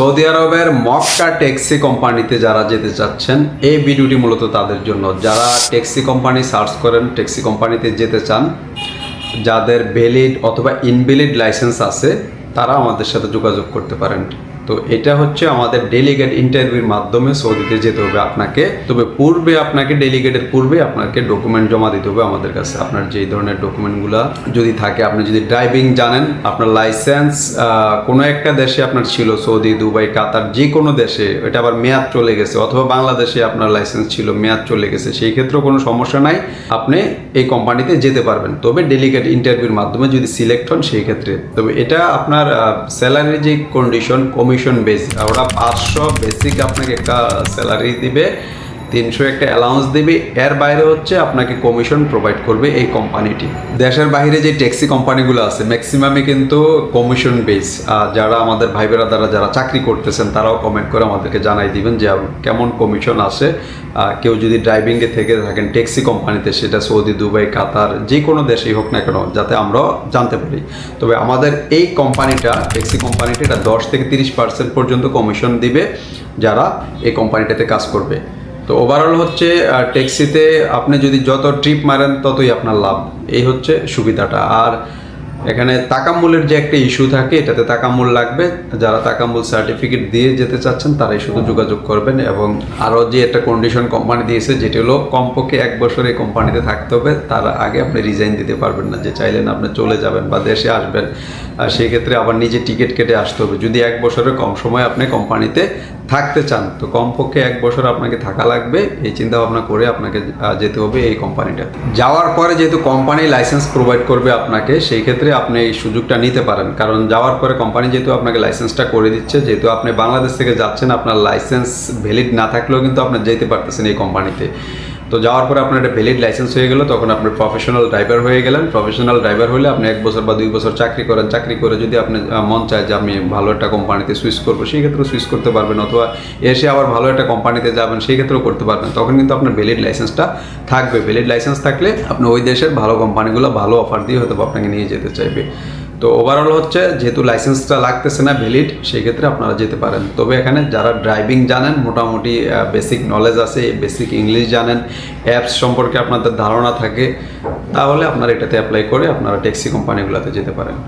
Saudi আরবের Mecca taxi কোম্পানিতে যারা যেতে চাচ্ছেন, এই ভিডিওটি মূলত তাদের জন্য। যারা ট্যাক্সি কোম্পানি সার্চ করেন, ট্যাক্সি কোম্পানিতে যেতে চান, যাদের ভ্যালিড অথবা ইনভ্যালিড লাইসেন্স আছে, তারা আমাদের সাথে যোগাযোগ করতে পারেন। তো এটা হচ্ছে আমাদের ডেলিগেট ইন্টারভিউর মাধ্যমে সৌদিতে যেতে হবে আপনাকে। তবে পূর্বে আপনাকে ডেলিগেটের পূর্বে আপনাকে ডকুমেন্ট জমা দিতে হবে আমাদের কাছে। আপনার যেই ধরনের ডকুমেন্টগুলো যদি থাকে, আপনি যদি ড্রাইভিং জানেন, আপনার লাইসেন্স কোনো একটা দেশে আপনার ছিল, সৌদি, দুবাই, কাতার যে কোনো দেশে, এটা আবার মেয়াদ চলে গেছে, অথবা বাংলাদেশে আপনার লাইসেন্স ছিল, মেয়াদ চলে গেছে, সেই ক্ষেত্রেও কোনো সমস্যা নাই। আপনি এই কোম্পানিতে যেতে পারবেন। তবে ডেলিগেট ইন্টারভিউর মাধ্যমে যদি সিলেক্ট হন, সেই ক্ষেত্রে। তবে এটা আপনার স্যালারির যে কন্ডিশন কমিশন বেস ওরা পাঁচশো বেসিক আপনাকে একটা স্যালারি দিবে। তিনশো একটা অ্যালাউন্স দিবে। এর বাইরে হচ্ছে আপনাকে কমিশন প্রোভাইড করবে এই কোম্পানিটি দেশের বাইরে যে ট্যাক্সি কোম্পানিগুলো আছে ম্যাক্সিমামই কিন্তু কমিশন বেস যারা আমাদের ভাই দ্বারা যারা চাকরি করতেছেন, তারাও কমেন্ট করে আমাদেরকে জানাই দিবেন যে কেমন কমিশন আসে। কেউ যদি ড্রাইভিংয়ে থেকে থাকেন ট্যাক্সি কোম্পানিতে সেটা সৌদি, দুবাই, কাতার, যে কোনো দেশেই হোক না কেন, যাতে আমরাও জানতে পারি। তবে আমাদের এই কোম্পানিটা ট্যাক্সি কোম্পানিটা এটা দশ থেকে তিরিশ পার্সেন্ট পর্যন্ত কমিশন দিবে যারা এই কোম্পানিটাতে কাজ করবে। তো ওভারঅল হচ্ছে ট্যাক্সিতে আপনি যদি যত ট্রিপ মারেন ততই আপনার লাভ। এই হচ্ছে সুবিধাটা। আর এখানে তাকামূলের যে একটা ইস্যু থাকে, এটাতে তাকামূল লাগবে। যারা তাকামূল সার্টিফিকেট দিয়ে যেতে চাচ্ছেন, তারাই শুধু যোগাযোগ করবেন এবং আরও যে একটা কন্ডিশন কোম্পানি দিয়েছে, যেটি হলো কমপক্ষে এক বছর এই কোম্পানিতে থাকতে হবে, তার আগে আপনি রিজাইন দিতে পারবেন না, যে চাইলেন আপনি চলে যাবেন বা দেশে আসবেন। আর সেক্ষেত্রে আবার নিজে টিকিট কেটে আসতে হবে। যদি এক বছরের কম সময় আপনি কোম্পানিতে থাকতে চান, তো কমপক্ষে এক বছর আপনাকে থাকা লাগবে। এই চিন্তা ভাবনা করে আপনাকে যেতে হবে এই কোম্পানিটা। যাওয়ার পরে যেহেতু কোম্পানি লাইসেন্স প্রোভাইড করবে আপনাকে, সেই ক্ষেত্রে আপনি এই সুযোগটা নিতে পারেন। কারণ যাওয়ার পরে কোম্পানি যেহেতু আপনাকে লাইসেন্সটা করে দিচ্ছে, যেহেতু আপনি বাংলাদেশ থেকে যাচ্ছেন, আপনার লাইসেন্স ভ্যালিড না থাকলেও কিন্তু আপনি যেতে পারতেছেন এই কোম্পানিতে। তো যাওয়ার পরে আপনার একটা ভ্যালিড লাইসেন্স হয়ে গেল, তখন আপনি প্রফেশনাল ড্রাইভার হয়ে গেলেন। প্রফেশনাল ড্রাইভার হলে আপনি এক বছর বা দুই বছর চাকরি করেন। চাকরি করে যদি আপনি মন চায় যে আমি ভালো একটা কোম্পানিতে সুইচ করব, সেই ক্ষেত্রে সুইচ করতে পারবেন। অথবা এসে আবার ভালো একটা কোম্পানিতে যাবেন, সেই ক্ষেত্রেও করতে পারবেন। তখন কিন্তু আপনার ভ্যালিড লাইসেন্সটা থাকবে। ভ্যালিড লাইসেন্স থাকলে আপনি ওই দেশের ভালো কোম্পানিগুলো ভালো অফার দিয়ে হয়তো আপনাকে নিয়ে যেতে চাইবে। তো ওভারঅল হচ্ছে যেহেতু লাইসেন্সটা লাগতেছে না ভ্যালিড সেই ক্ষেত্রে আপনারা যেতে পারেন। তবে এখানে যারা ড্রাইভিং জানেন, মোটামুটি বেসিক নলেজ আছে বেসিক ইংলিশ জানেন অ্যাপস সম্পর্কে আপনাদের ধারণা থাকে, তাহলে আপনারা এটাতে অ্যাপ্লাই করে আপনারা ট্যাক্সি কোম্পানিগুলোতে যেতে পারেন।